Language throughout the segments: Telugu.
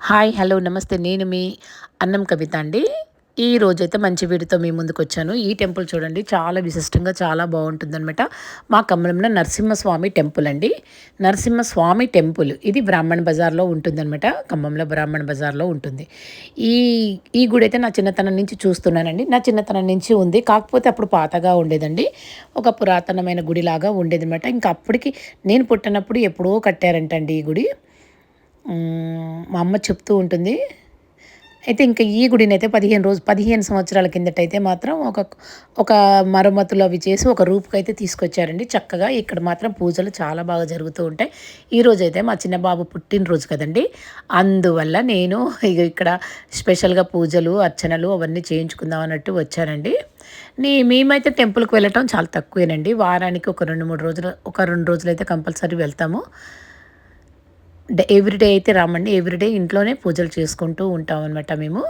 హాయ్ హలో నమస్తే. నేను మీ అన్నం కవిత అండి. ఈ రోజైతే మంచి వీడితో మీ ముందుకు వచ్చాను ఈ టెంపుల్ చూడండి చాలా విశిష్టంగా చాలా బాగుంటుందన్నమాట. మా కమలంలో నరసింహస్వామి టెంపుల్ అండి. నరసింహస్వామి టెంపుల్ ఇది బ్రాహ్మణ బజార్లో ఉంటుందన్నమాట. ఖమ్మంలో బ్రాహ్మణ బజార్లో ఉంటుంది. ఈ ఈ గుడి అయితే నా చిన్నతనం నుంచి చూస్తున్నానండి. నా చిన్నతనం నుంచి ఉంది. కాకపోతే అప్పుడు పాతగా ఉండేదండి. ఒక పురాతనమైన గుడిలాగా ఉండేది అనమాట ఇంకా అప్పటికి నేను పుట్టినప్పుడు ఎప్పుడో కట్టారంటండి ఈ గుడి. మా అమ్మ చెప్తూ ఉంటుంది. అయితే ఇంకా ఈ గుడిని అయితే పదిహేను రోజు పదిహేను సంవత్సరాల కిందటైతే మాత్రం ఒక ఒక మరమ్మతులు అవి చేసి ఒక రూపుకైతే తీసుకొచ్చారండి. చక్కగా ఇక్కడ మాత్రం పూజలు చాలా బాగా జరుగుతూ ఉంటాయి. ఈరోజు అయితే మా చిన్న బాబు పుట్టినరోజు కదండి. అందువల్ల నేను ఇక ఇక్కడ స్పెషల్గా పూజలు అర్చనలు అవన్నీ చేయించుకుందాం అన్నట్టు వచ్చానండి. నీ మేమైతే టెంపుల్కి వెళ్ళటం చాలా తక్కువేనండి. వారానికి ఒక రెండు మూడు రోజులు ఒక రెండు రోజులు అయితే కంపల్సరీ వెళ్తాము. ఎవ్రీడే అయితే రామండి ఎవ్రీడే ఇంట్లోనే పూజలు చేసుకుంటూ ఉంటాం అనమాట మేము.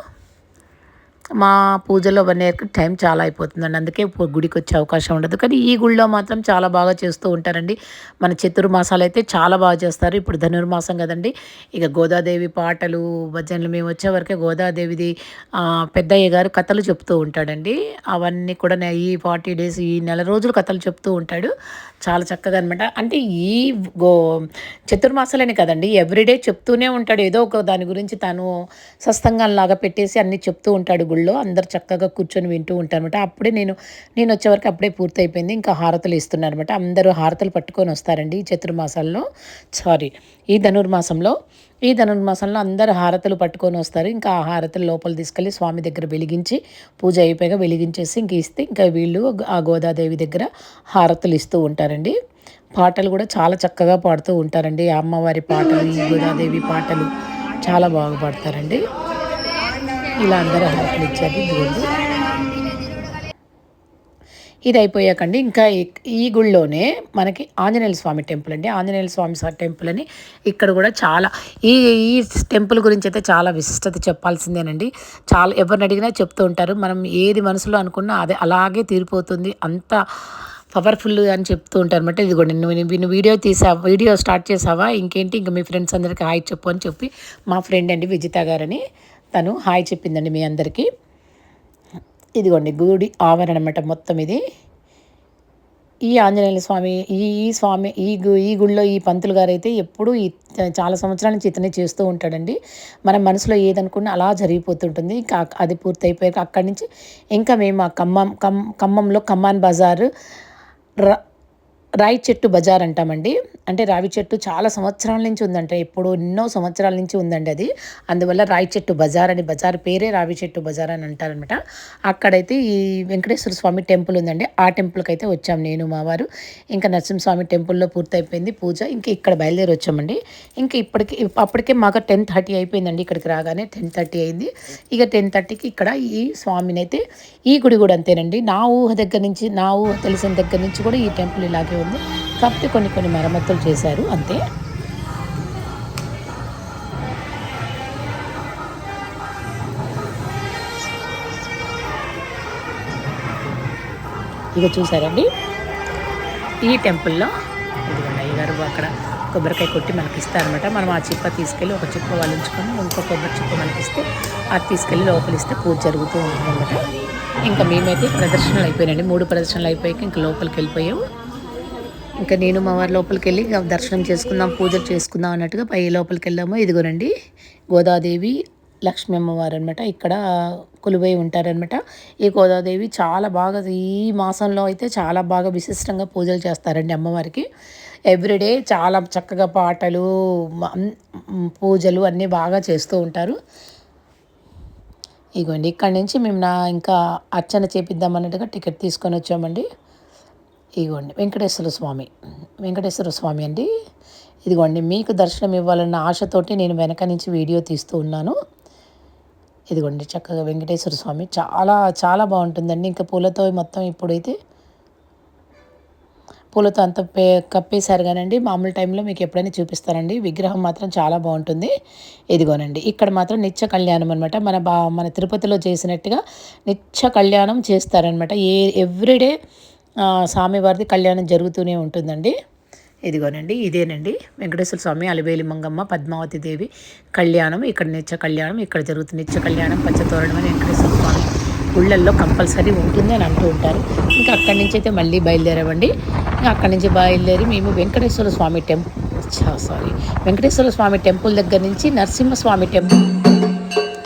మా పూజలో వన్ ఇయర్కి టైం చాలా అయిపోతుందండి. అందుకే గుడికి వచ్చే అవకాశం ఉండదు. కానీ ఈ గుడిలో మాత్రం చాలా బాగా చేస్తూ ఉంటారండి. మన చతుర్మాసాలు అయితే చాలా బాగా చేస్తారు. ఇప్పుడు ధనుర్మాసం కదండి. ఇక గోదాదేవి పాటలు భజనలు మేము వచ్చే వరకే గోదాదేవిది పెద్దయ్య గారు కథలు చెప్తూ ఉంటాడండి. అవన్నీ కూడా ఈ ఫార్టీ డేస్ ఈ నెల రోజులు కథలు చెప్తూ ఉంటాడు. చాలా చక్కగా అనమాట అంటే ఈ గో చతుర్మాసాలని కదండి. ఎవ్రీడే చెప్తూనే ఉంటాడు. ఏదో ఒక దాని గురించి తను సస్తంగంలాగా పెట్టేసి అన్నీ చెప్తూ ఉంటాడు గుళ్ళో అందరు చక్కగా కూర్చొని వింటూ ఉంటారు అనమాట అప్పుడే నేను నేను వచ్చేవరకు అప్పుడే పూర్తి అయిపోయింది ఇంకా హారతలు ఇస్తున్నారు అనమాట అందరూ హారతలు పట్టుకొని వస్తారండి ఈ చతుర్మాసాల్లో. సారీ ఈ ధనుర్మాసంలో. ఈ ధనుర్మాసంలో అందరు హారతలు పట్టుకొని వస్తారు. ఇంకా ఆ హారతలు లోపల తీసుకెళ్ళి స్వామి దగ్గర వెలిగించి పూజ అయిపోయాక వెలిగించేసి ఇంక ఇస్తే ఇంకా వీళ్ళు ఆ గోదాదేవి దగ్గర హారతలు ఇస్తూ ఉంటారండి. పాటలు కూడా చాలా చక్కగా పాడుతూ ఉంటారండి. అమ్మవారి పాటలు ఈ గోదాదేవి పాటలు చాలా బాగా పాడతారండి. ఇలా అందరూ హారతలు ఇచ్చారు దేవుడు ఇది అయిపోయాకండి ఇంకా ఈ గుళ్ళోనే మనకి ఆంజనేయ స్వామి టెంపుల్ అండి. ఆంజనేయ స్వామి టెంపుల్ అని ఇక్కడ కూడా చాలా ఈ ఈ టెంపుల్ గురించి అయితే చాలా విశిష్టత చెప్పాల్సిందేనండి. చాలా ఎవరిని అడిగినా చెప్తూ ఉంటారు. మనం ఏది మనసులో అనుకున్నా అదే అలాగే తీరిపోతుంది. అంత పవర్ఫుల్ అని చెప్తూ ఉంటారు అనమాట ఇదిగోండి నువ్వు నువ్వు వీడియో తీసా వీడియో స్టార్ట్ చేసావా? ఇంకేంటి? ఇంకా మీ ఫ్రెండ్స్ అందరికీ హాయ్ చెప్పు అని చెప్పి మా ఫ్రెండ్ అండి విజిత గారని తను హాయ్ చెప్పిందండి మీ అందరికీ. ఇదిగోండి గుడి ఆవరణ అనమాట మొత్తం ఇది. ఈ ఆంజనేయ స్వామి ఈ ఈ స్వామి ఈ గు ఈ గుడిలో ఈ పంతులు గారు అయితే ఎప్పుడూ ఈ చాలా సంవత్సరాల నుంచి ఇతనే చేస్తూ ఉంటాడండి. మన మనసులో ఏదనుకున్నా అలా జరిగిపోతుంటుంది. ఇంకా అది పూర్తయిపోయాక అక్కడి నుంచి ఇంకా మేము ఆ ఖమ్మం కమ్ ఖమ్మంలో ఖమ్మాన్ బజార్ రాయి చెట్టు బజార్ అంటామండి. అంటే రావి చెట్టు చాలా సంవత్సరాల నుంచి ఉందంట. ఎప్పుడు ఎన్నో సంవత్సరాల నుంచి ఉందండి అది. అందువల్ల రాయి చెట్టు బజార్ అని బజార్ పేరే రావి చెట్టు బజార్ అని అంటారనమాట అక్కడైతే ఈ వెంకటేశ్వర స్వామి టెంపుల్ ఉందండి. ఆ టెంపుల్కి అయితే వచ్చాం నేను మా వారు. ఇంకా నరసింహస్వామి టెంపుల్లో పూర్తయిపోయింది పూజ. ఇంకా ఇక్కడ బయలుదేరి వచ్చామండి ఇంకా ఇప్పటికి అప్పటికే మాకు టెన్ థర్టీ అయిపోయిందండి ఇక్కడికి రాగానే. టెన్ థర్టీ అయింది. ఇక టెన్ థర్టీకి ఇక్కడ ఈ స్వామిని అయితే ఈ గుడి కూడా అంతేనండి. నా ఊహ దగ్గర నుంచి నా ఊహ తెలిసిన దగ్గర నుంచి కూడా ఈ టెంపుల్ ఇలాగే ఉంది. కాకపోతే కొన్ని కొన్ని మరమ్మతులు చేశారు అంతే. ఇక చూసారండి ఈ టెంపుల్లో ఇదిగోండి అయ్యగారు అక్కడ కొబ్బరికాయ కొట్టి మనకి ఇస్తారనమాట మనం ఆ చిప్ప తీసుకెళ్ళి ఒక చిప్ప వాళ్ళు ఉంచుకొని ఇంకో కొబ్బరి చిప్ప మనకి ఇస్తే అది తీసుకెళ్ళి లోపలిస్తే పూజ జరుగుతూ ఉంటుందన్నమాట. ఇంకా మేమైతే ప్రదర్శనలు అయిపోయినాయండి. మూడు ప్రదర్శనలు అయిపోయాక ఇంకా లోపలికి వెళ్ళిపోయాము. ఇంకా నేను మా వారి లోపలికి వెళ్ళి దర్శనం చేసుకుందాం పూజలు చేసుకుందాం అన్నట్టుగా పై లోపలికి వెళ్ళాము ఇదిగోనండి గోదాదేవి లక్ష్మీ అమ్మవారు అనమాట ఇక్కడ కొలువై ఉంటారనమాట ఈ గోదాదేవి చాలా బాగా ఈ మాసంలో అయితే చాలా బాగా విశిష్టంగా పూజలు చేస్తారండి అమ్మవారికి. ఎవ్రీడే చాలా చక్కగా పాటలు పూజలు అన్నీ బాగా చేస్తూ ఉంటారు. ఇగోండి ఇక్కడ నుంచి మేము నా ఇంకా అర్చన చేపిద్దాం అన్నట్టుగా టికెట్ తీసుకొని వచ్చామండి. ఇదిగోండి వెంకటేశ్వర స్వామి. వెంకటేశ్వర స్వామి అండి. ఇదిగోండి మీకు దర్శనం ఇవ్వాలన్న ఆశతోటి నేను వెనక నుంచి వీడియో తీస్తూ ఉన్నాను. ఇదిగోండి చక్కగా వెంకటేశ్వర స్వామి చాలా చాలా బాగుంటుందండి. ఇంకా పూలతో మొత్తం ఇప్పుడైతే పూలతో అంత పే కప్పేశారు కానండి. మామూలు టైంలో మీకు ఎప్పుడైనా చూపిస్తారండి విగ్రహం మాత్రం చాలా బాగుంటుంది. ఇదిగోనండి ఇక్కడ మాత్రం నిత్య కళ్యాణం అనమాట మన బా మన తిరుపతిలో చేసినట్టుగా నిత్య కళ్యాణం చేస్తారనమాట ఏ ఎవ్రీడే స్వామివారిది కళ్యాణం జరుగుతూనే ఉంటుందండి. ఇదిగోనండి ఇదేనండి. వెంకటేశ్వర స్వామి అలివేలి మంగమ్మ పద్మావతి దేవి కళ్యాణం ఇక్కడ నిత్య కళ్యాణం ఇక్కడ జరుగుతుంది నిత్య కళ్యాణం పచ్చతోరణం అని వెంకటేశ్వర స్వామి గుళ్ళల్లో కంపల్సరీ ఉంటుంది అని అంటూ ఉంటారు. ఇంకా అక్కడి నుంచి అయితే మళ్ళీ బయలుదేరామండి. ఇంకా అక్కడి నుంచి బయలుదేరి మేము Venkateswara Swamy temple sorry Venkateswara Swamy temple దగ్గర నుంచి నరసింహస్వామి టెంపుల్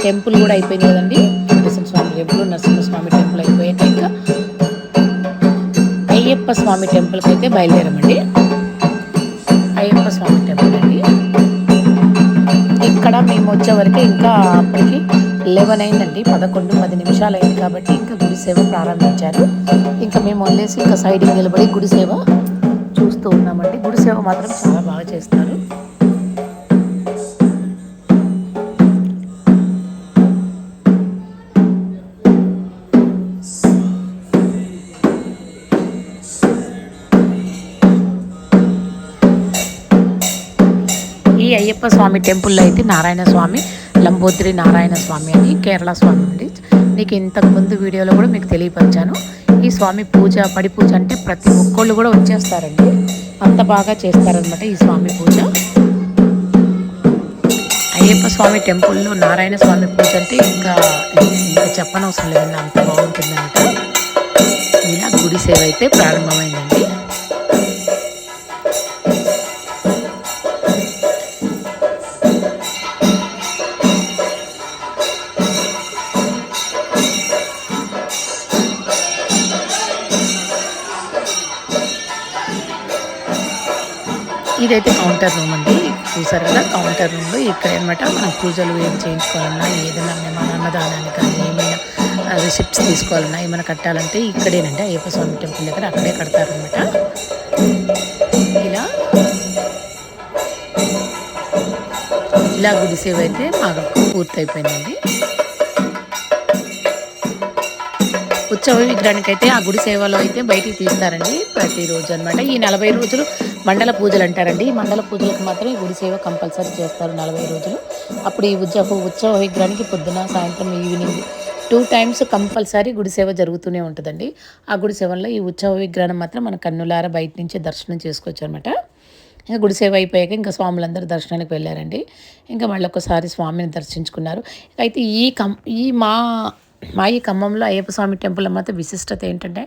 టెంపుల్ కూడా అయిపోయింది కదండి. వెంకటేశ్వర స్వామి టెంపుల్ నరసింహస్వామి టెంపుల్ అయిపోయాక ఇంకా అయ్యప్ప స్వామి టెంపుల్కి అయితే బయలుదేరామండి. అయ్యప్ప స్వామి టెంపుల్ అండి. ఇక్కడ మేము వచ్చేవరకు ఇంకా అప్పటికి లెవెన్ అయిందండి పదకొండు పది నిమిషాలు అయింది కాబట్టి ఇంకా గుడి సేవ ప్రారంభించారు. ఇంకా మేము వదిలేసి ఇంకా సైడ్కి నిలబడి గుడి సేవ చూస్తూ ఉన్నామండి. గుడి సేవ మాత్రం చాలా బాగా చేస్తారు. స్వామి టెంపుల్లో అయితే నారాయణ స్వామి లంబోద్రి నారాయణ స్వామి అని కేరళ స్వామి అండి నీకు ఇంతకు ముందు వీడియోలో కూడా మీకు తెలియపరిచాను. ఈ స్వామి పూజ పడి పూజ అంటే ప్రతి ఒక్కళ్ళు కూడా వచ్చేస్తారండి. అంత బాగా చేస్తారనమాట ఈ స్వామి పూజ. అయ్యప్ప స్వామి టెంపుల్లో నారాయణ స్వామి పూజ అంటే ఇంకా ఇంకా చెప్పనవసరం లేదండి అంత బాగుంటుంది ఇలా గుడి సేవ అయితే ప్రారంభమైందండి. ఇదైతే కౌంటర్ రూమ్ అండి. చూసారు కదా కౌంటర్ రూమ్లో ఇక్కడ అనమాట మనం పూజలు ఏం చేయించుకోవాలన్నా ఏదైనా మన అన్నదానానికి కానీ ఏమైనా రిసిప్ట్స్ తీసుకోవాలన్నా ఏమైనా కట్టాలంటే ఇక్కడేనండి. అయ్యప్ప స్వామి టెంపుల్ దగ్గర అక్కడే కడతారనమాట ఇలా ఇలా గుడి సేవ అయితే మాకు పూర్తయిపోయిందండి. ఉత్సవ విగ్రహానికి అయితే ఆ గుడి సేవలో అయితే బయటికి తీస్తారండి ప్రతిరోజు అనమాట ఈ నలభై రోజులు మండల పూజలు అంటారండి. ఈ మండల పూజలకు మాత్రం ఈ గుడి సేవ కంపల్సరీ చేస్తారు నలభై రోజులు. అప్పుడు ఈ ఉత్సవ ఉత్సవ విగ్రహానికి పొద్దున సాయంత్రం ఈవినింగ్ టూ టైమ్స్ కంపల్సరీ గుడి సేవ జరుగుతూనే ఉంటుందండి. ఆ గుడి సేవల్లో ఈ ఉత్సవ విగ్రహం మాత్రం మన కన్నులార బయట నుంచి దర్శనం చేసుకోవచ్చు అనమాట ఇంకా గుడి సేవ అయిపోయాక ఇంకా స్వాములందరూ దర్శనానికి వెళ్ళారండి. ఇంకా మళ్ళీ ఒకసారి స్వామిని దర్శించుకున్నారు. అయితే ఈ కం ఈ మా మా ఈ ఖమ్మంలో అయ్యప్ప స్వామి టెంపుల్ మాత్రం విశిష్టత ఏంటంటే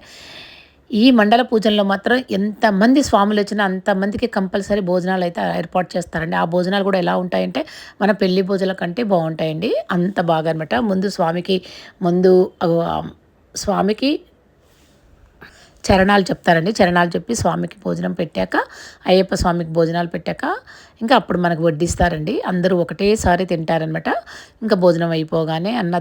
ఈ మండల పూజల్లో మాత్రం ఎంతమంది స్వాములు వచ్చినా అంతమందికి కంపల్సరీ భోజనాలు అయితే ఏర్పాటు చేస్తారండి. ఆ భోజనాలు కూడా ఎలా ఉంటాయంటే మన పెళ్ళి భోజనాల కంటే బాగుంటాయండి. అంత బాగా అనమాట ముందు స్వామికి ముందు స్వామికి చరణాలు చెప్తారండి. చరణాలు చెప్పి స్వామికి భోజనం పెట్టాక అయ్యప్ప స్వామికి భోజనాలు పెట్టాక ఇంకా అప్పుడు మనకు వడ్డిస్తారండి. అందరూ ఒకటేసారి తింటారనమాట ఇంకా భోజనం అయిపోగానే అన్న